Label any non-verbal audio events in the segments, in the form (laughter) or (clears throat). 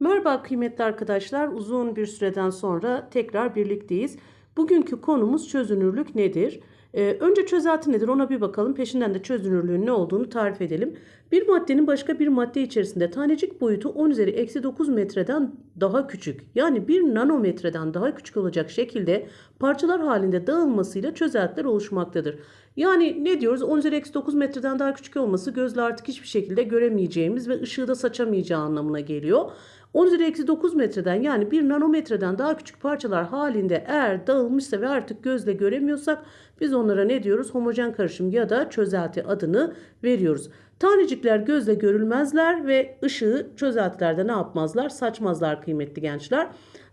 Merhaba kıymetli arkadaşlar. Uzun bir süreden sonra tekrar birlikteyiz. Bugünkü konumuz çözünürlük nedir? Ee, önce çözelti nedir ona bir bakalım. Peşinden de çözünürlüğün ne olduğunu tarif edelim. Bir maddenin başka bir madde içerisinde tanecik boyutu 10 üzeri eksi 9 metreden daha küçük. Yani 1 nanometreden daha küçük olacak şekilde parçalar halinde dağılmasıyla çözeltiler oluşmaktadır. Yani ne diyoruz? 10 üzeri eksi 9 metreden daha küçük olması gözle artık hiçbir şekilde göremeyeceğimiz ve ışığı da saçamayacağı anlamına geliyor. 10 üzeri eksi 9 metreden yani 1 nanometreden daha küçük parçalar halinde eğer dağılmışsa ve artık gözle göremiyorsak biz onlara ne diyoruz? Homojen karışım ya da çözelti adını veriyoruz. Tanecikler gözle görülmezler ve ışığı çözeltilerde ne yapmazlar? Saçmazlar kıymetli gençler.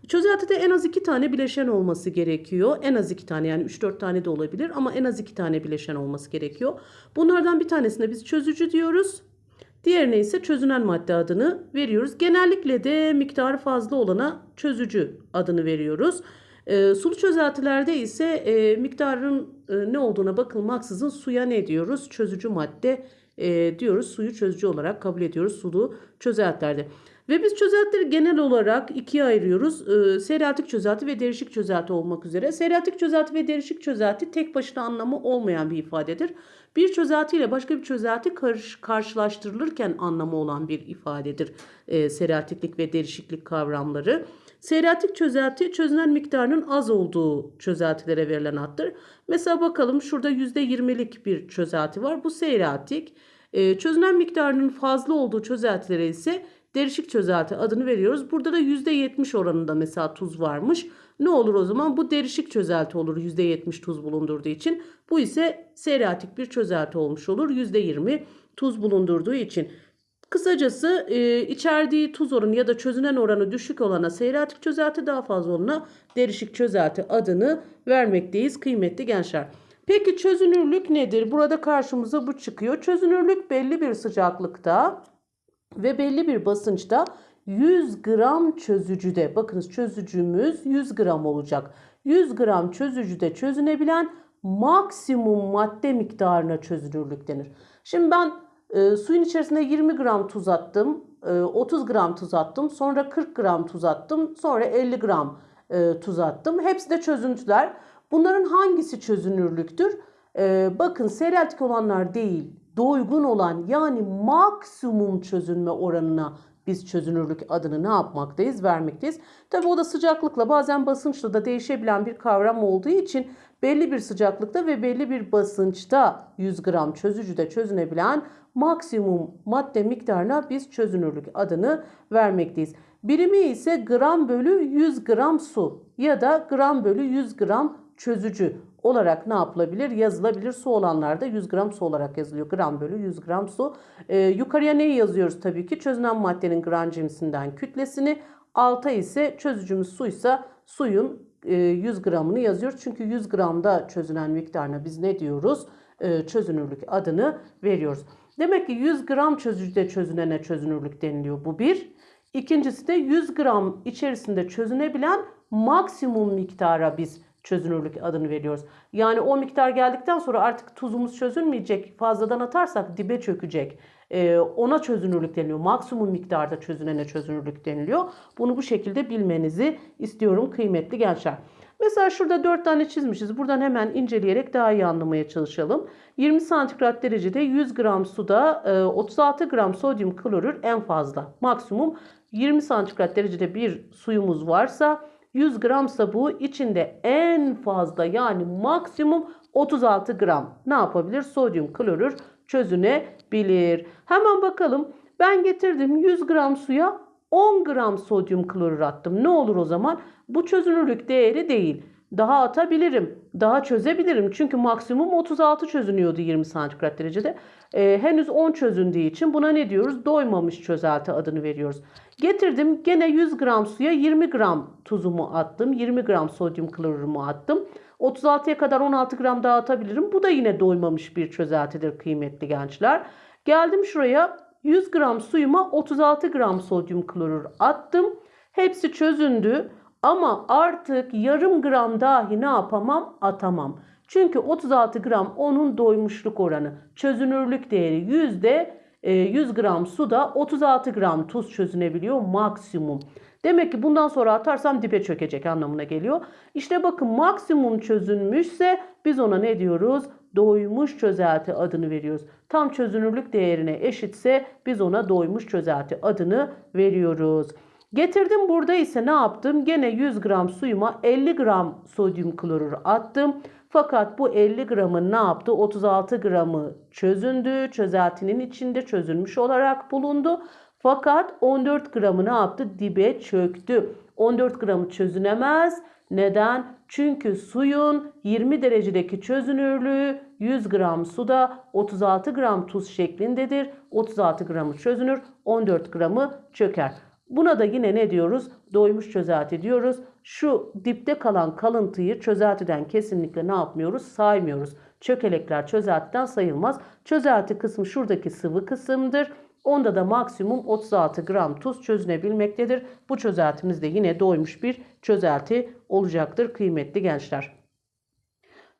Çözeltide en az iki tane bileşen olması gerekiyor. En az iki tane yani 3-4 tane de olabilir ama en az iki tane bileşen olması gerekiyor. Bunlardan bir tanesine biz çözücü diyoruz. Diğerine ise çözünen madde adını veriyoruz. Genellikle de miktarı fazla olana çözücü adını veriyoruz. E, sulu çözeltilerde ise e, miktarın e, ne olduğuna bakılmaksızın suya ne diyoruz? Çözücü madde e, diyoruz. Suyu çözücü olarak kabul ediyoruz sulu çözeltilerde. Ve biz çözeltileri genel olarak ikiye ayırıyoruz. E, seriatik çözelti ve derişik çözelti olmak üzere. Seriatik çözelti ve derişik çözelti tek başına anlamı olmayan bir ifadedir. Bir çözelti ile başka bir çözelti karış, karşılaştırılırken anlamı olan bir ifadedir. E, seriatiklik ve derişiklik kavramları. Seriatik çözelti çözünen miktarının az olduğu çözeltilere verilen addır. Mesela bakalım şurada %20'lik bir çözelti var. Bu seriatik. E, çözünen miktarının fazla olduğu çözeltilere ise derişik çözelti adını veriyoruz. Burada da %70 oranında mesela tuz varmış. Ne olur o zaman? Bu derişik çözelti olur %70 tuz bulundurduğu için. Bu ise seriatik bir çözelti olmuş olur %20 tuz bulundurduğu için. Kısacası e, içerdiği tuz oranı ya da çözünen oranı düşük olana seriatik çözelti daha fazla olana derişik çözelti adını vermekteyiz kıymetli gençler. Peki çözünürlük nedir? Burada karşımıza bu çıkıyor. Çözünürlük belli bir sıcaklıkta ve belli bir basınçta 100 gram çözücüde bakınız çözücümüz 100 gram olacak. 100 gram çözücüde çözünebilen maksimum madde miktarına çözünürlük denir. Şimdi ben e, suyun içerisine 20 gram tuz attım, e, 30 gram tuz attım, sonra 40 gram tuz attım, sonra 50 gram e, tuz attım. Hepsi de çözüntüler. Bunların hangisi çözünürlüktür? E, bakın seriatik olanlar değil, doygun olan yani maksimum çözünme oranına biz çözünürlük adını ne yapmaktayız? Vermekteyiz. Tabi o da sıcaklıkla bazen basınçla da değişebilen bir kavram olduğu için belli bir sıcaklıkta ve belli bir basınçta 100 gram çözücüde çözünebilen maksimum madde miktarına biz çözünürlük adını vermekteyiz. Birimi ise gram bölü 100 gram su ya da gram bölü 100 gram çözücü olarak ne yapılabilir? Yazılabilir. Su olanlarda 100 gram su olarak yazılıyor. Gram bölü 100 gram su. Ee, yukarıya neyi yazıyoruz tabii ki? Çözünen maddenin gram cinsinden kütlesini. Alta ise çözücümüz suysa suyun e, 100 gramını yazıyoruz. Çünkü 100 gramda çözünen miktarına biz ne diyoruz? E, çözünürlük adını veriyoruz. Demek ki 100 gram çözücüde çözünene çözünürlük deniliyor. Bu bir. İkincisi de 100 gram içerisinde çözünebilen maksimum miktara biz çözünürlük adını veriyoruz. Yani o miktar geldikten sonra artık tuzumuz çözünmeyecek. Fazladan atarsak dibe çökecek. Ee, ona çözünürlük deniliyor. Maksimum miktarda çözünene çözünürlük deniliyor. Bunu bu şekilde bilmenizi istiyorum kıymetli gençler. Mesela şurada 4 tane çizmişiz. Buradan hemen inceleyerek daha iyi anlamaya çalışalım. 20 santigrat derecede 100 gram suda 36 e, gram sodyum klorür en fazla. Maksimum 20 santigrat derecede bir suyumuz varsa 100 gramsa bu içinde en fazla yani maksimum 36 gram ne yapabilir? Sodyum klorür çözünebilir. Hemen bakalım. Ben getirdim 100 gram suya 10 gram sodyum klorür attım. Ne olur o zaman? Bu çözünürlük değeri değil. Daha atabilirim. Daha çözebilirim. Çünkü maksimum 36 çözünüyordu 20 santigrat derecede. Ee, henüz 10 çözündüğü için buna ne diyoruz? Doymamış çözelti adını veriyoruz. Getirdim gene 100 gram suya 20 gram tuzumu attım. 20 gram sodyum klorürümü attım. 36'ya kadar 16 gram daha atabilirim. Bu da yine doymamış bir çözeltidir kıymetli gençler. Geldim şuraya 100 gram suyuma 36 gram sodyum klorür attım. Hepsi çözündü. Ama artık yarım gram dahi ne yapamam? Atamam. Çünkü 36 gram onun doymuşluk oranı. Çözünürlük değeri yüzde e, 100 gram suda 36 gram tuz çözünebiliyor maksimum. Demek ki bundan sonra atarsam dibe çökecek anlamına geliyor. İşte bakın maksimum çözünmüşse biz ona ne diyoruz? Doymuş çözelti adını veriyoruz. Tam çözünürlük değerine eşitse biz ona doymuş çözelti adını veriyoruz. Getirdim burada ise ne yaptım? Gene 100 gram suyuma 50 gram sodyum klorür attım. Fakat bu 50 gramın ne yaptı? 36 gramı çözündü. Çözeltinin içinde çözülmüş olarak bulundu. Fakat 14 gramı ne yaptı? Dibe çöktü. 14 gramı çözünemez. Neden? Çünkü suyun 20 derecedeki çözünürlüğü 100 gram suda 36 gram tuz şeklindedir. 36 gramı çözünür, 14 gramı çöker. Buna da yine ne diyoruz? Doymuş çözelti diyoruz. Şu dipte kalan kalıntıyı çözeltiden kesinlikle ne yapmıyoruz? Saymıyoruz. Çökelekler çözeltiden sayılmaz. Çözelti kısmı şuradaki sıvı kısımdır. Onda da maksimum 36 gram tuz çözünebilmektedir. Bu çözeltimiz de yine doymuş bir çözelti olacaktır kıymetli gençler.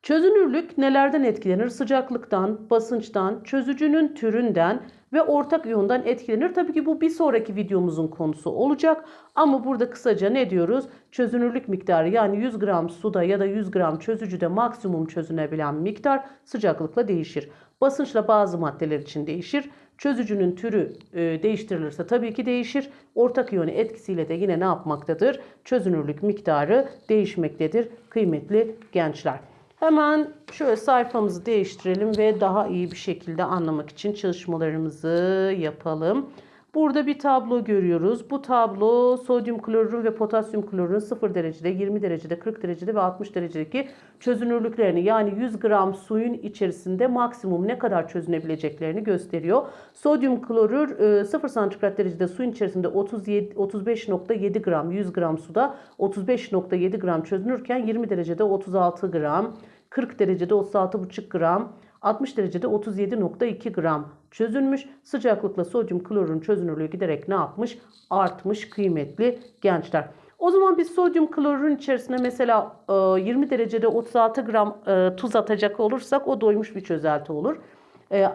Çözünürlük nelerden etkilenir? Sıcaklıktan, basınçtan, çözücünün türünden ve ortak iyondan etkilenir. Tabii ki bu bir sonraki videomuzun konusu olacak. Ama burada kısaca ne diyoruz? Çözünürlük miktarı yani 100 gram suda ya da 100 gram çözücüde maksimum çözünebilen miktar sıcaklıkla değişir. Basınçla bazı maddeler için değişir. Çözücünün türü e, değiştirilirse tabii ki değişir. Ortak iyonu etkisiyle de yine ne yapmaktadır? Çözünürlük miktarı değişmektedir kıymetli gençler. Hemen şöyle sayfamızı değiştirelim ve daha iyi bir şekilde anlamak için çalışmalarımızı yapalım. Burada bir tablo görüyoruz. Bu tablo sodyum klorürün ve potasyum klorürün 0 derecede, 20 derecede, 40 derecede ve 60 derecedeki çözünürlüklerini yani 100 gram suyun içerisinde maksimum ne kadar çözünebileceklerini gösteriyor. Sodyum klorür 0 santigrat derecede suyun içerisinde 37 35.7 gram 100 gram suda 35.7 gram çözünürken 20 derecede 36 gram 40 derecede 36,5 gram 60 derecede 37.2 gram çözülmüş. Sıcaklıkla sodyum klorun çözünürlüğü giderek ne yapmış? Artmış kıymetli gençler. O zaman biz sodyum klorun içerisine mesela 20 derecede 36 gram tuz atacak olursak o doymuş bir çözelti olur.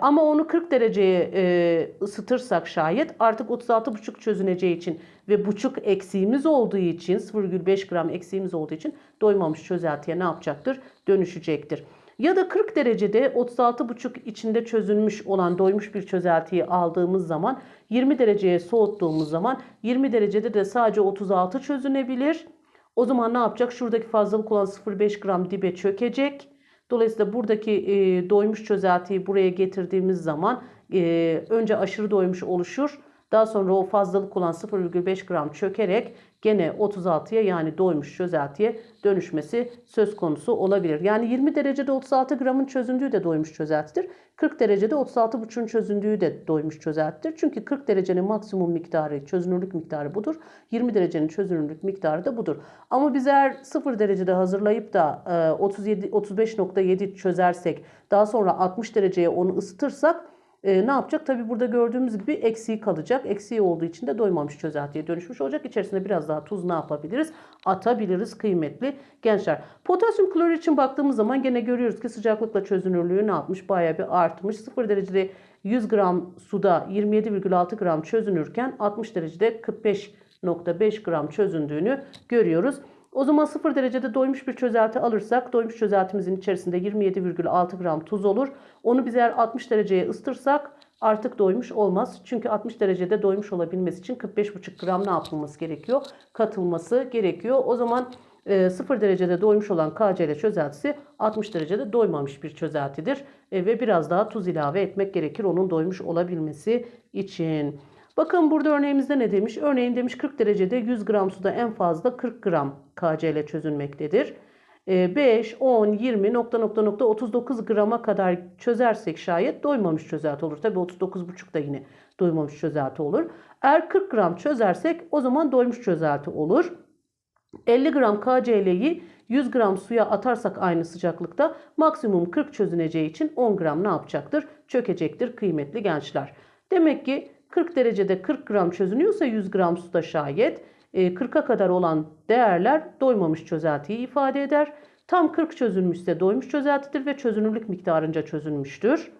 Ama onu 40 dereceye ısıtırsak şayet artık 36,5 çözüneceği için ve buçuk eksiğimiz olduğu için 0,5 gram eksiğimiz olduğu için doymamış çözeltiye ne yapacaktır? Dönüşecektir. Ya da 40 derecede 36,5 içinde çözülmüş olan doymuş bir çözeltiyi aldığımız zaman 20 dereceye soğuttuğumuz zaman 20 derecede de sadece 36 çözünebilir. O zaman ne yapacak? Şuradaki fazlalık olan 0,5 gram dibe çökecek. Dolayısıyla buradaki e, doymuş çözeltiyi buraya getirdiğimiz zaman e, önce aşırı doymuş oluşur. Daha sonra o fazlalık olan 0,5 gram çökerek gene 36'ya yani doymuş çözeltiye dönüşmesi söz konusu olabilir. Yani 20 derecede 36 gramın çözündüğü de doymuş çözeltidir. 40 derecede 36,5'un çözündüğü de doymuş çözeltidir. Çünkü 40 derecenin maksimum miktarı, çözünürlük miktarı budur. 20 derecenin çözünürlük miktarı da budur. Ama biz eğer 0 derecede hazırlayıp da 37 35.7 çözersek daha sonra 60 dereceye onu ısıtırsak e, ne yapacak? Tabi burada gördüğümüz gibi eksiği kalacak. Eksiği olduğu için de doymamış çözeltiye dönüşmüş olacak. İçerisinde biraz daha tuz ne yapabiliriz? Atabiliriz kıymetli gençler. Potasyum klorür için baktığımız zaman gene görüyoruz ki sıcaklıkla çözünürlüğü ne yapmış? Bayağı bir artmış. 0 derecede 100 gram suda 27,6 gram çözünürken 60 derecede 45,5 gram çözündüğünü görüyoruz. O zaman 0 derecede doymuş bir çözelti alırsak doymuş çözeltimizin içerisinde 27,6 gram tuz olur. Onu biz eğer 60 dereceye ısıtırsak artık doymuş olmaz. Çünkü 60 derecede doymuş olabilmesi için 45,5 gram ne yapılması gerekiyor? Katılması gerekiyor. O zaman 0 e, derecede doymuş olan KCl çözeltisi 60 derecede doymamış bir çözeltidir. E, ve biraz daha tuz ilave etmek gerekir onun doymuş olabilmesi için. Bakın burada örneğimizde ne demiş? Örneğin demiş 40 derecede 100 gram suda en fazla 40 gram KCl çözülmektedir. 5, 10, 20 nokta nokta nokta 39 grama kadar çözersek şayet doymamış çözelti olur. Tabi 39,5 da yine doymamış çözelti olur. Eğer 40 gram çözersek o zaman doymuş çözelti olur. 50 gram KCl'yi 100 gram suya atarsak aynı sıcaklıkta maksimum 40 çözüneceği için 10 gram ne yapacaktır? Çökecektir kıymetli gençler. Demek ki 40 derecede 40 gram çözünüyorsa 100 gram suda şayet 40'a e, kadar olan değerler doymamış çözeltiyi ifade eder. Tam 40 çözülmüşse doymuş çözeltidir ve çözünürlük miktarınca çözülmüştür.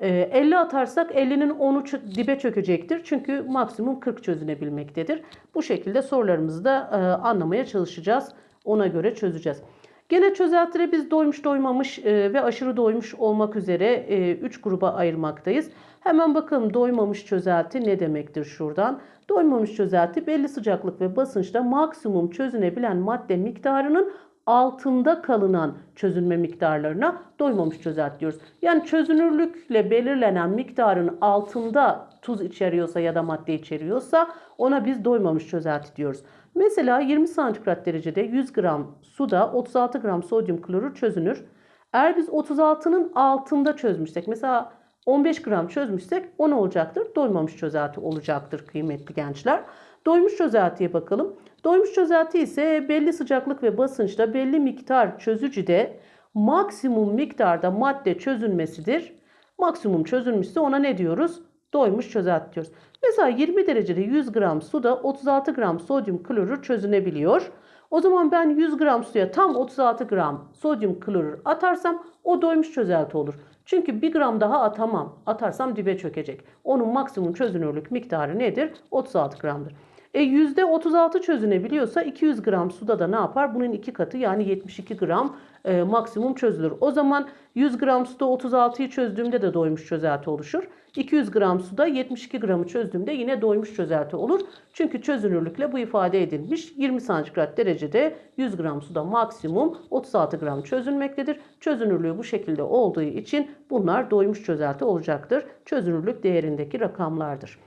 E, 50 atarsak 50'nin 10'u çö- dibe çökecektir. Çünkü maksimum 40 çözünebilmektedir. Bu şekilde sorularımızı da e, anlamaya çalışacağız. Ona göre çözeceğiz. Gene çözeltileri biz doymuş doymamış e, ve aşırı doymuş olmak üzere 3 gruba ayırmaktayız. Hemen bakalım doymamış çözelti ne demektir şuradan. Doymamış çözelti belli sıcaklık ve basınçta maksimum çözünebilen madde miktarının altında kalınan çözünme miktarlarına doymamış çözelti diyoruz. Yani çözünürlükle belirlenen miktarın altında tuz içeriyorsa ya da madde içeriyorsa ona biz doymamış çözelti diyoruz. Mesela 20 santigrat derecede 100 gram suda 36 gram sodyum klorür çözünür. Eğer biz 36'nın altında çözmüşsek mesela 15 gram çözmüşsek o ne olacaktır? Doymamış çözelti olacaktır kıymetli gençler. Doymuş çözeltiye bakalım. Doymuş çözelti ise belli sıcaklık ve basınçta belli miktar çözücüde maksimum miktarda madde çözünmesidir. Maksimum çözülmüşse ona ne diyoruz? Doymuş çözelti diyoruz. Mesela 20 derecede 100 gram suda 36 gram sodyum klorür çözünebiliyor. O zaman ben 100 gram suya tam 36 gram sodyum klorür atarsam o doymuş çözelti olur. Çünkü 1 gram daha atamam. Atarsam dibe çökecek. Onun maksimum çözünürlük miktarı nedir? 36 gramdır. E %36 çözünebiliyorsa 200 gram suda da ne yapar? Bunun iki katı yani 72 gram e, maksimum çözülür. O zaman 100 gram suda 36'yı çözdüğümde de doymuş çözelti oluşur. 200 gram suda 72 gramı çözdüğümde yine doymuş çözelti olur. Çünkü çözünürlükle bu ifade edilmiş. 20 santigrat derecede 100 gram suda maksimum 36 gram çözülmektedir. Çözünürlüğü bu şekilde olduğu için bunlar doymuş çözelti olacaktır. Çözünürlük değerindeki rakamlardır.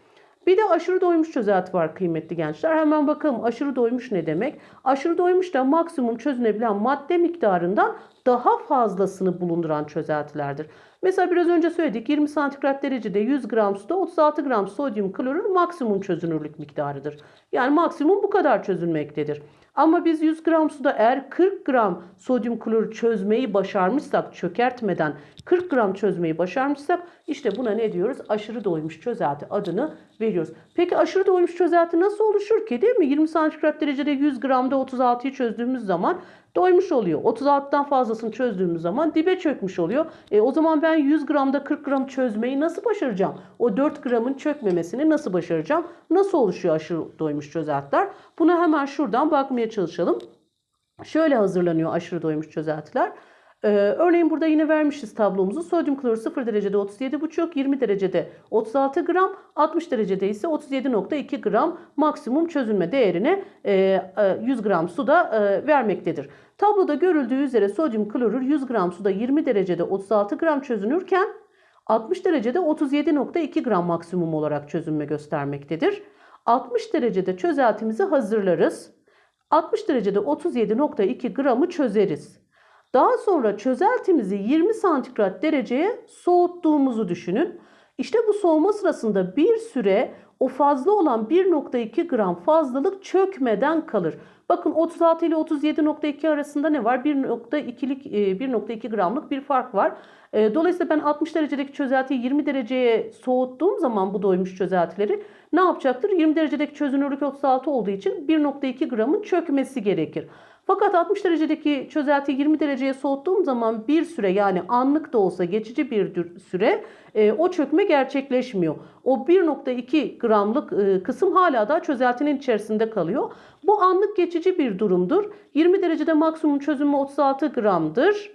Bir de aşırı doymuş çözelti var kıymetli gençler. Hemen bakalım aşırı doymuş ne demek? Aşırı doymuş da maksimum çözünebilen madde miktarından daha fazlasını bulunduran çözeltilerdir. Mesela biraz önce söyledik 20 santigrat derecede 100 gram suda 36 gram sodyum klorür maksimum çözünürlük miktarıdır. Yani maksimum bu kadar çözülmektedir. Ama biz 100 gram suda eğer 40 gram sodyum klorür çözmeyi başarmışsak çökertmeden 40 gram çözmeyi başarmışsak işte buna ne diyoruz? Aşırı doymuş çözelti adını veriyoruz. Peki aşırı doymuş çözelti nasıl oluşur ki değil mi? 20 santigrat derecede 100 gramda 36'yı çözdüğümüz zaman doymuş oluyor. 36'dan fazlasını çözdüğümüz zaman dibe çökmüş oluyor. E, o zaman ben 100 gramda 40 gram çözmeyi nasıl başaracağım? O 4 gramın çökmemesini nasıl başaracağım? Nasıl oluşuyor aşırı doymuş çözeltiler? Buna hemen şuradan bakmaya çalışalım. Şöyle hazırlanıyor aşırı doymuş çözeltiler. Ee, örneğin burada yine vermişiz tablomuzu. Sodyum klorür 0 derecede 37,5, 20 derecede 36 gram, 60 derecede ise 37,2 gram maksimum çözünme değerini e, 100 gram suda e, vermektedir. Tabloda görüldüğü üzere sodyum klorür 100 gram suda 20 derecede 36 gram çözünürken 60 derecede 37,2 gram maksimum olarak çözünme göstermektedir. 60 derecede çözeltimizi hazırlarız. 60 derecede 37,2 gramı çözeriz. Daha sonra çözeltimizi 20 santigrat dereceye soğuttuğumuzu düşünün. İşte bu soğuma sırasında bir süre o fazla olan 1.2 gram fazlalık çökmeden kalır. Bakın 36 ile 37.2 arasında ne var? 1.2'lik 1.2 gramlık bir fark var. E, dolayısıyla ben 60 derecedeki çözeltiyi 20 dereceye soğuttuğum zaman bu doymuş çözeltileri ne yapacaktır? 20 derecedeki çözünürlük 36 olduğu için 1.2 gramın çökmesi gerekir. Fakat 60 derecedeki çözeltiyi 20 dereceye soğuttuğum zaman bir süre yani anlık da olsa geçici bir süre e, o çökme gerçekleşmiyor. O 1.2 gramlık e, kısım hala da çözeltinin içerisinde kalıyor. Bu anlık geçici bir durumdur. 20 derecede maksimum çözünme 36 gramdır.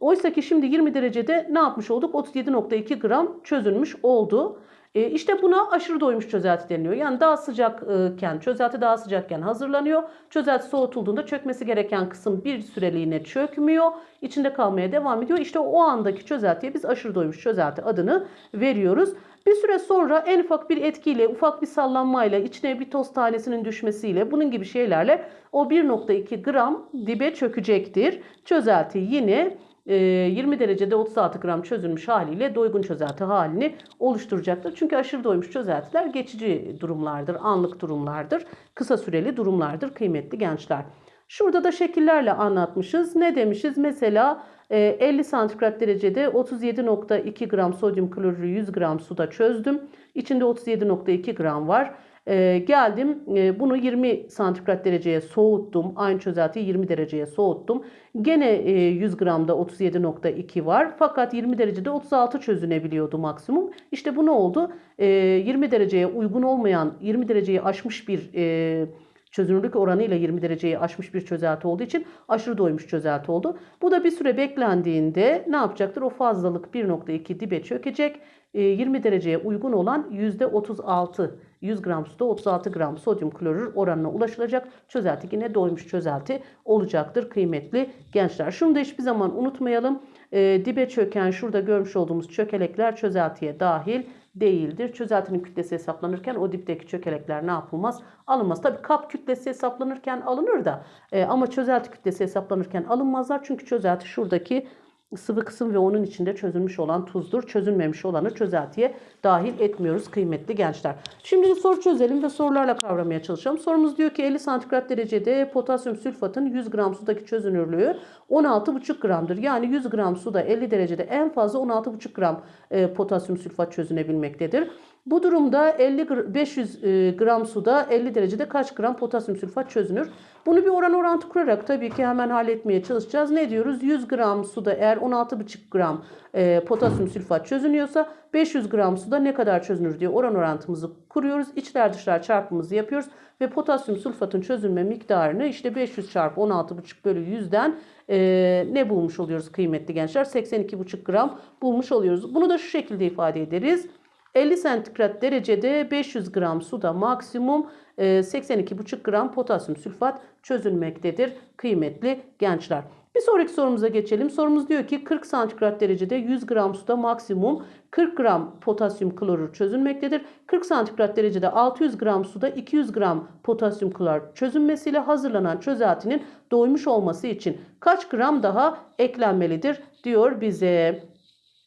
Oysa ki şimdi 20 derecede ne yapmış olduk? 37.2 gram çözülmüş oldu. E, işte buna aşırı doymuş çözelti deniliyor. Yani daha sıcakken, çözelti daha sıcakken hazırlanıyor. Çözelti soğutulduğunda çökmesi gereken kısım bir süreliğine çökmüyor. İçinde kalmaya devam ediyor. İşte o andaki çözeltiye biz aşırı doymuş çözelti adını veriyoruz. Bir süre sonra en ufak bir etkiyle, ufak bir sallanmayla, içine bir toz tanesinin düşmesiyle, bunun gibi şeylerle o 1.2 gram dibe çökecektir. Çözelti yine 20 ee, derecede 36 gram çözülmüş haliyle doygun çözelti halini oluşturacaktır. Çünkü aşırı doymuş çözeltiler geçici durumlardır, anlık durumlardır, kısa süreli durumlardır kıymetli gençler. Şurada da şekillerle anlatmışız. Ne demişiz? Mesela 50 e, santigrat derecede 37.2 gram sodyum klorürü 100 gram suda çözdüm. İçinde 37.2 gram var. Ee, geldim e, bunu 20 santigrat dereceye soğuttum. Aynı çözeltiyi 20 dereceye soğuttum. Gene e, 100 gramda 37.2 var. Fakat 20 derecede 36 çözünebiliyordu maksimum. İşte bu ne oldu? E, 20 dereceye uygun olmayan 20 dereceyi aşmış bir e, çözünürlük oranıyla 20 dereceyi aşmış bir çözelti olduğu için aşırı doymuş çözelti oldu. Bu da bir süre beklendiğinde ne yapacaktır? O fazlalık 1.2 dibe çökecek. E, 20 dereceye uygun olan %36 100 gram suda 36 gram sodyum klorür oranına ulaşılacak. Çözelti yine doymuş çözelti olacaktır kıymetli gençler. Şunu da hiçbir zaman unutmayalım. E, dibe çöken şurada görmüş olduğumuz çökelekler çözeltiye dahil değildir. Çözeltinin kütlesi hesaplanırken o dipteki çökelekler ne yapılmaz? Alınmaz. Tabii kap kütlesi hesaplanırken alınır da e, ama çözelti kütlesi hesaplanırken alınmazlar. Çünkü çözelti şuradaki sıvı kısım ve onun içinde çözülmüş olan tuzdur. Çözülmemiş olanı çözeltiye dahil etmiyoruz kıymetli gençler. Şimdi soru çözelim ve sorularla kavramaya çalışalım. Sorumuz diyor ki 50 santigrat derecede potasyum sülfatın 100 gram sudaki çözünürlüğü 16,5 gramdır. Yani 100 gram suda 50 derecede en fazla 16,5 gram e, potasyum sülfat çözünebilmektedir. Bu durumda 50 500 e, gram suda 50 derecede kaç gram potasyum sülfat çözünür? Bunu bir oran orantı kurarak tabii ki hemen halletmeye çalışacağız. Ne diyoruz? 100 gram suda eğer 16,5 gram e, potasyum sülfat çözünüyorsa 500 gram suda ne kadar çözünür diye oran orantımızı kuruyoruz. İçler dışlar çarpımımızı yapıyoruz ve potasyum sülfatın çözünme miktarını işte 500 çarpı 16,5 bölü 100'den e, ne bulmuş oluyoruz kıymetli gençler? 82,5 gram bulmuş oluyoruz. Bunu da şu şekilde ifade ederiz. 50 santigrat derecede 500 gram suda maksimum 82,5 gram potasyum sülfat çözülmektedir kıymetli gençler. Bir sonraki sorumuza geçelim. Sorumuz diyor ki 40 santigrat derecede 100 gram suda maksimum 40 gram potasyum klorür çözülmektedir. 40 santigrat derecede 600 gram suda 200 gram potasyum klor çözünmesiyle hazırlanan çözeltinin doymuş olması için kaç gram daha eklenmelidir diyor bize.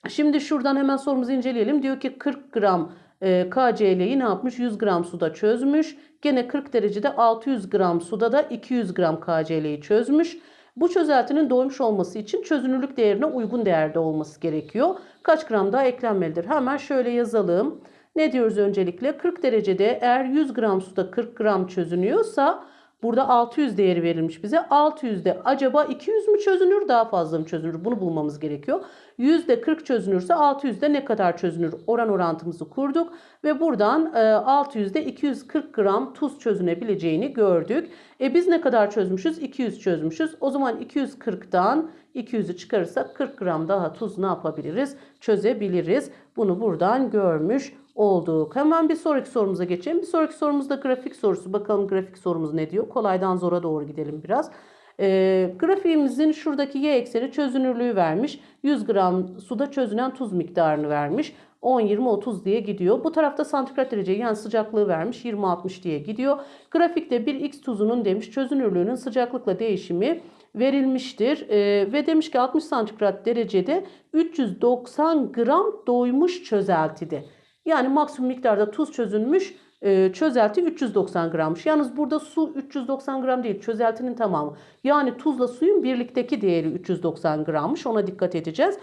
Şimdi şuradan hemen sorumuzu inceleyelim. Diyor ki 40 gram e, KCl'yi ne yapmış? 100 gram suda çözmüş. Gene 40 derecede 600 gram suda da 200 gram KCl'yi çözmüş. Bu çözeltinin doymuş olması için çözünürlük değerine uygun değerde olması gerekiyor. Kaç gram daha eklenmelidir? Hemen şöyle yazalım. Ne diyoruz öncelikle? 40 derecede eğer 100 gram suda 40 gram çözünüyorsa burada 600 değeri verilmiş bize. 600'de acaba 200 mü çözünür daha fazla mı çözünür? Bunu bulmamız gerekiyor. 100'de 40 çözünürse 600'de ne kadar çözünür? Oran orantımızı kurduk ve buradan 600'de 240 gram tuz çözünebileceğini gördük. E biz ne kadar çözmüşüz? 200 çözmüşüz. O zaman 240'dan 200'ü çıkarırsak 40 gram daha tuz ne yapabiliriz? Çözebiliriz. Bunu buradan görmüş olduk. Hemen bir sonraki sorumuza geçelim. Bir sonraki sorumuzda grafik sorusu. Bakalım grafik sorumuz ne diyor? Kolaydan zora doğru gidelim biraz. E, grafiğimizin şuradaki y ekseni çözünürlüğü vermiş. 100 gram suda çözünen tuz miktarını vermiş. 10, 20, 30 diye gidiyor. Bu tarafta santigrat dereceyi yani sıcaklığı vermiş 20, 60 diye gidiyor. Grafikte bir x tuzunun demiş çözünürlüğünün sıcaklıkla değişimi verilmiştir. Ee, ve demiş ki 60 santigrat derecede 390 gram doymuş çözeltide. Yani maksimum miktarda tuz çözülmüş e, çözelti 390 grammış. Yalnız burada su 390 gram değil çözeltinin tamamı. Yani tuzla suyun birlikteki değeri 390 grammış ona dikkat edeceğiz.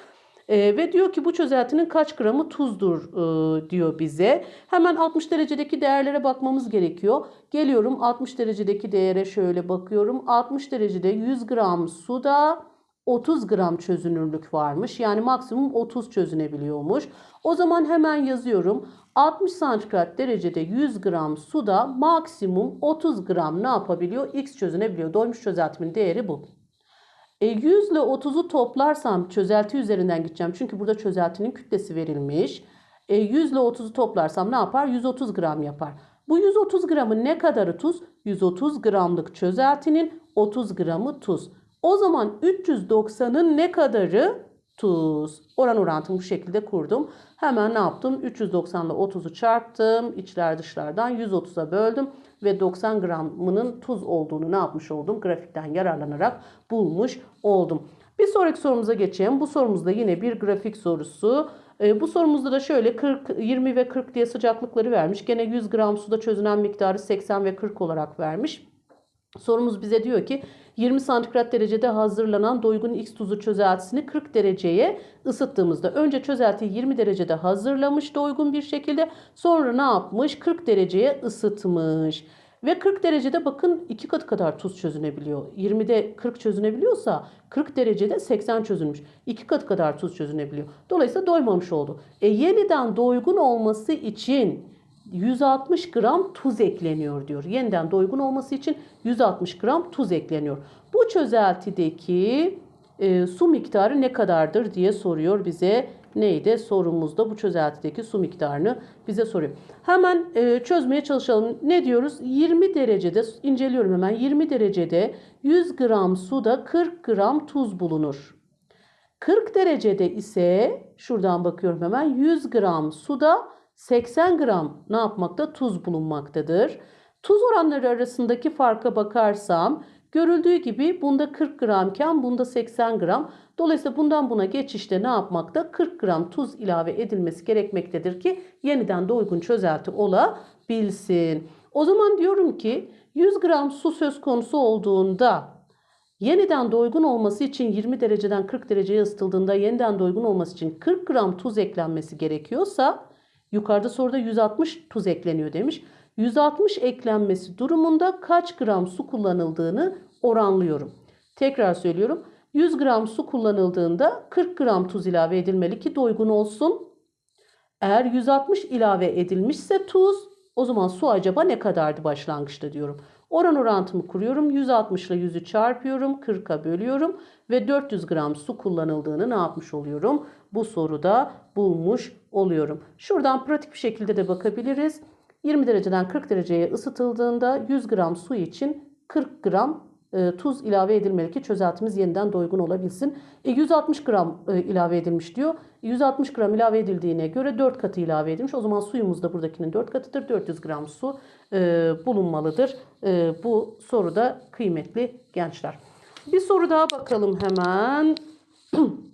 E, ve diyor ki bu çözeltinin kaç gramı tuzdur e, diyor bize. Hemen 60 derecedeki değerlere bakmamız gerekiyor. Geliyorum 60 derecedeki değere şöyle bakıyorum. 60 derecede 100 gram suda 30 gram çözünürlük varmış. Yani maksimum 30 çözünebiliyormuş. O zaman hemen yazıyorum. 60 santigrat derecede 100 gram suda maksimum 30 gram ne yapabiliyor? X çözünebiliyor. Doymuş çözeltimin değeri bu. E 100 ile 30'u toplarsam çözelti üzerinden gideceğim. Çünkü burada çözeltinin kütlesi verilmiş. E 100 ile 30'u toplarsam ne yapar? 130 gram yapar. Bu 130 gramın ne kadarı tuz? 130 gramlık çözeltinin 30 gramı tuz. O zaman 390'ın ne kadarı tuz? Oran orantımı bu şekilde kurdum. Hemen ne yaptım? 390 ile 30'u çarptım. İçler dışlardan 130'a böldüm. Ve 90 gramının tuz olduğunu ne yapmış oldum? Grafikten yararlanarak bulmuş oldum. Bir sonraki sorumuza geçelim. Bu sorumuzda yine bir grafik sorusu. E, bu sorumuzda da şöyle 40, 20 ve 40 diye sıcaklıkları vermiş. Gene 100 gram suda çözünen miktarı 80 ve 40 olarak vermiş. Sorumuz bize diyor ki 20 santigrat derecede hazırlanan doygun X tuzu çözeltisini 40 dereceye ısıttığımızda önce çözeltiyi 20 derecede hazırlamış doygun bir şekilde sonra ne yapmış? 40 dereceye ısıtmış. Ve 40 derecede bakın iki katı kadar tuz çözünebiliyor. 20'de 40 çözünebiliyorsa 40 derecede 80 çözülmüş. İki katı kadar tuz çözünebiliyor. Dolayısıyla doymamış oldu. E yeniden doygun olması için 160 gram tuz ekleniyor diyor. Yeniden doygun olması için 160 gram tuz ekleniyor. Bu çözeltideki e, su miktarı ne kadardır diye soruyor bize. Neydi? Sorumuzda bu çözeltideki su miktarını bize soruyor. Hemen e, çözmeye çalışalım. Ne diyoruz? 20 derecede inceliyorum hemen. 20 derecede 100 gram suda 40 gram tuz bulunur. 40 derecede ise şuradan bakıyorum hemen 100 gram suda 80 gram ne yapmakta? Tuz bulunmaktadır. Tuz oranları arasındaki farka bakarsam görüldüğü gibi bunda 40 gramken bunda 80 gram. Dolayısıyla bundan buna geçişte ne yapmakta? 40 gram tuz ilave edilmesi gerekmektedir ki yeniden doygun çözelti olabilsin. O zaman diyorum ki 100 gram su söz konusu olduğunda yeniden doygun olması için 20 dereceden 40 dereceye ısıtıldığında yeniden doygun olması için 40 gram tuz eklenmesi gerekiyorsa yukarıda soruda 160 tuz ekleniyor demiş. 160 eklenmesi durumunda kaç gram su kullanıldığını oranlıyorum. Tekrar söylüyorum. 100 gram su kullanıldığında 40 gram tuz ilave edilmeli ki doygun olsun. Eğer 160 ilave edilmişse tuz o zaman su acaba ne kadardı başlangıçta diyorum. Oran orantımı kuruyorum. 160 ile 100'ü çarpıyorum. 40'a bölüyorum. Ve 400 gram su kullanıldığını ne yapmış oluyorum? Bu soruda bulmuş oluyorum. Şuradan pratik bir şekilde de bakabiliriz. 20 dereceden 40 dereceye ısıtıldığında 100 gram su için 40 gram e, tuz ilave edilmeli ki çözeltimiz yeniden doygun olabilsin. E, 160 gram e, ilave edilmiş diyor. 160 gram ilave edildiğine göre 4 katı ilave edilmiş. O zaman suyumuz da buradakinin 4 katıdır. 400 gram su e, bulunmalıdır. Bu soruda kıymetli gençler. Bir soru daha bakalım hemen. (clears throat)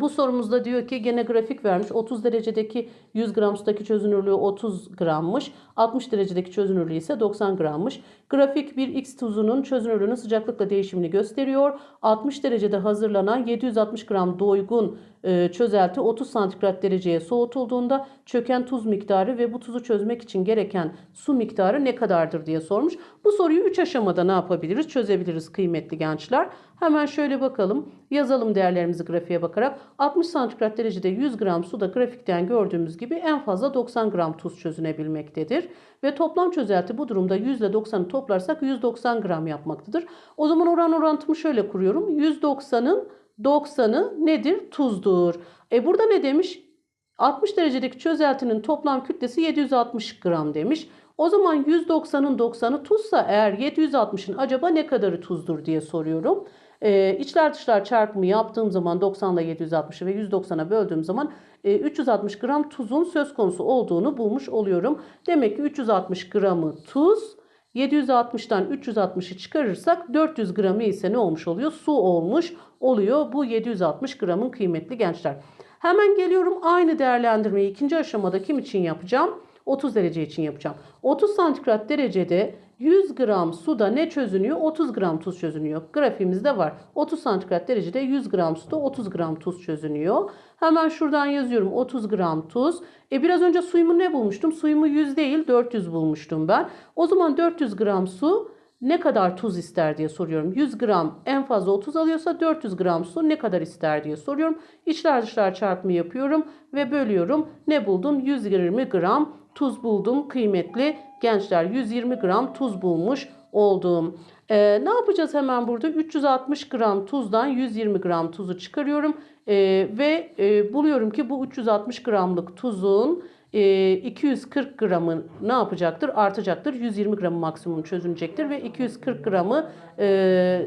Bu sorumuzda diyor ki gene grafik vermiş. 30 derecedeki 100 gram sudaki çözünürlüğü 30 grammış. 60 derecedeki çözünürlüğü ise 90 grammış. Grafik bir X tuzunun çözünürlüğünün sıcaklıkla değişimini gösteriyor. 60 derecede hazırlanan 760 gram doygun e, çözelti 30 santigrat dereceye soğutulduğunda çöken tuz miktarı ve bu tuzu çözmek için gereken su miktarı ne kadardır diye sormuş. Bu soruyu 3 aşamada ne yapabiliriz? Çözebiliriz kıymetli gençler. Hemen şöyle bakalım. Yazalım değerlerimizi grafiğe bakarak. 60 santigrat derecede 100 gram suda grafikten gördüğümüz gibi en fazla 90 gram tuz çözünebilmektedir. Ve toplam çözelti bu durumda 100 ile 90'ı toplarsak 190 gram yapmaktadır. O zaman oran orantımı şöyle kuruyorum. 190'ın 90'ı nedir? Tuzdur. E burada ne demiş? 60 derecedeki çözeltinin toplam kütlesi 760 gram demiş. O zaman 190'ın 90'ı tuzsa eğer 760'ın acaba ne kadarı tuzdur diye soruyorum. Ee, içler dışlar çarpımı yaptığım zaman 90 ile 760'ı ve 190'a böldüğüm zaman e, 360 gram tuzun söz konusu olduğunu bulmuş oluyorum. Demek ki 360 gramı tuz 760'tan 360'ı çıkarırsak 400 gramı ise ne olmuş oluyor? Su olmuş oluyor bu 760 gramın kıymetli gençler. Hemen geliyorum aynı değerlendirmeyi ikinci aşamada kim için yapacağım? 30 derece için yapacağım. 30 santigrat derecede 100 gram suda ne çözünüyor? 30 gram tuz çözünüyor. Grafiğimizde var. 30 santigrat derecede 100 gram suda 30 gram tuz çözünüyor. Hemen şuradan yazıyorum 30 gram tuz. E biraz önce suyumu ne bulmuştum? Suyumu 100 değil 400 bulmuştum ben. O zaman 400 gram su ne kadar tuz ister diye soruyorum. 100 gram en fazla 30 alıyorsa 400 gram su ne kadar ister diye soruyorum. İçler dışlar çarpımı yapıyorum ve bölüyorum. Ne buldum? 120 gram tuz buldum kıymetli gençler. 120 gram tuz bulmuş oldum. Ee, ne yapacağız hemen burada? 360 gram tuzdan 120 gram tuzu çıkarıyorum. Ee, ve e, buluyorum ki bu 360 gramlık tuzun 240 e, gramı ne yapacaktır? Artacaktır. 120 gramı maksimum çözünecektir ve 240 gramı e,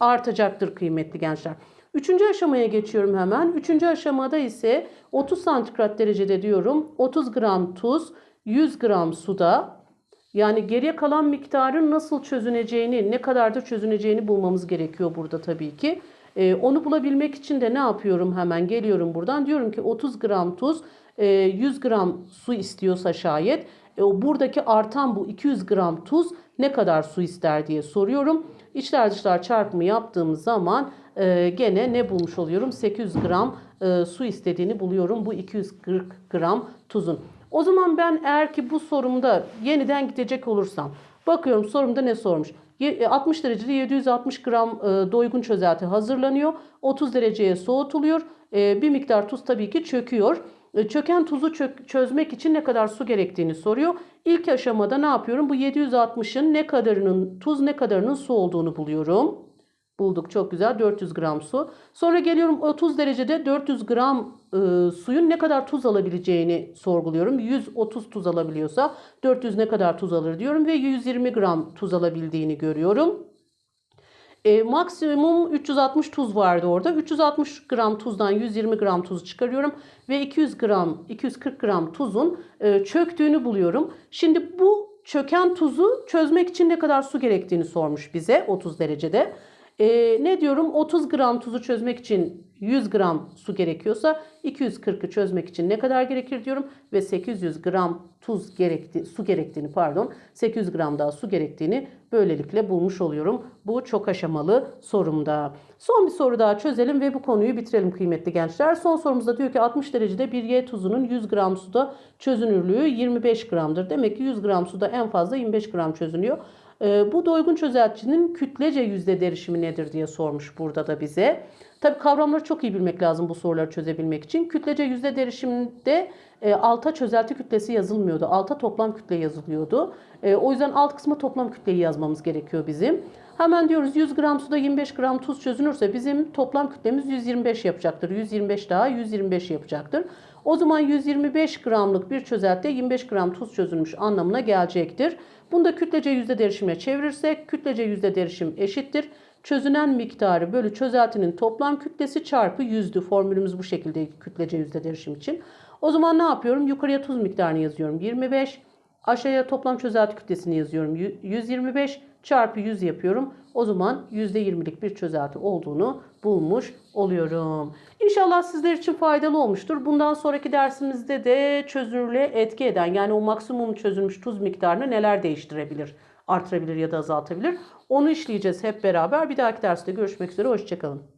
artacaktır kıymetli gençler. Üçüncü aşamaya geçiyorum hemen. Üçüncü aşamada ise 30 santigrat derecede diyorum. 30 gram tuz, 100 gram suda yani geriye kalan miktarın nasıl çözüneceğini, ne kadardır çözüneceğini bulmamız gerekiyor burada tabii ki. Ee, onu bulabilmek için de ne yapıyorum hemen geliyorum buradan. Diyorum ki 30 gram tuz, 100 gram su istiyorsa şayet E, buradaki artan bu 200 gram tuz ne kadar su ister diye soruyorum. İçler dışlar çarpımı yaptığım zaman e, gene ne bulmuş oluyorum? 800 gram e, su istediğini buluyorum bu 240 gram tuzun. O zaman ben eğer ki bu sorumda yeniden gidecek olursam bakıyorum sorumda ne sormuş? Ye- 60 derecede 760 gram e, doygun çözelti hazırlanıyor. 30 dereceye soğutuluyor. E, bir miktar tuz tabii ki çöküyor. E, Çöken tuzu çök- çözmek için ne kadar su gerektiğini soruyor. İlk aşamada ne yapıyorum? Bu 760'ın ne kadarının tuz ne kadarının su olduğunu buluyorum. Bulduk çok güzel 400 gram su. Sonra geliyorum 30 derecede 400 gram e, suyun ne kadar tuz alabileceğini sorguluyorum. 130 tuz alabiliyorsa 400 ne kadar tuz alır diyorum ve 120 gram tuz alabildiğini görüyorum. E, maksimum 360 tuz vardı orada. 360 gram tuzdan 120 gram tuz çıkarıyorum ve 200 gram 240 gram tuzun e, çöktüğünü buluyorum. Şimdi bu çöken tuzu çözmek için ne kadar su gerektiğini sormuş bize 30 derecede. E, ne diyorum 30 gram tuzu çözmek için 100 gram su gerekiyorsa 240'ı çözmek için ne kadar gerekir diyorum ve 800 gram tuz gerekti su gerektiğini pardon 800 gram daha su gerektiğini böylelikle bulmuş oluyorum. Bu çok aşamalı sorumda. Son bir soru daha çözelim ve bu konuyu bitirelim kıymetli gençler. Son sorumuzda diyor ki 60 derecede bir Y tuzunun 100 gram suda çözünürlüğü 25 gramdır. Demek ki 100 gram suda en fazla 25 gram çözünüyor. Ee, bu doygun çözeltinin kütlece yüzde derişimi nedir diye sormuş burada da bize. Tabii kavramları çok iyi bilmek lazım bu soruları çözebilmek için. Kütlece yüzde derişimde e, alta çözelti kütlesi yazılmıyordu. Alta toplam kütle yazılıyordu. E, o yüzden alt kısmı toplam kütleyi yazmamız gerekiyor bizim. Hemen diyoruz 100 gram suda 25 gram tuz çözünürse bizim toplam kütlemiz 125 yapacaktır. 125 daha 125 yapacaktır. O zaman 125 gramlık bir çözeltide 25 gram tuz çözülmüş anlamına gelecektir. Bunu da kütlece yüzde derişime çevirirsek kütlece yüzde derişim eşittir. Çözünen miktarı bölü çözeltinin toplam kütlesi çarpı yüzdü. Formülümüz bu şekilde kütlece yüzde derişim için. O zaman ne yapıyorum? Yukarıya tuz miktarını yazıyorum. 25. Aşağıya toplam çözelti kütlesini yazıyorum. Yü- 125 çarpı 100 yapıyorum. O zaman %20'lik bir çözelti olduğunu bulmuş oluyorum. İnşallah sizler için faydalı olmuştur. Bundan sonraki dersimizde de çözünürlüğe etki eden yani o maksimum çözülmüş tuz miktarını neler değiştirebilir? Artırabilir ya da azaltabilir. Onu işleyeceğiz hep beraber. Bir dahaki derste görüşmek üzere. Hoşçakalın.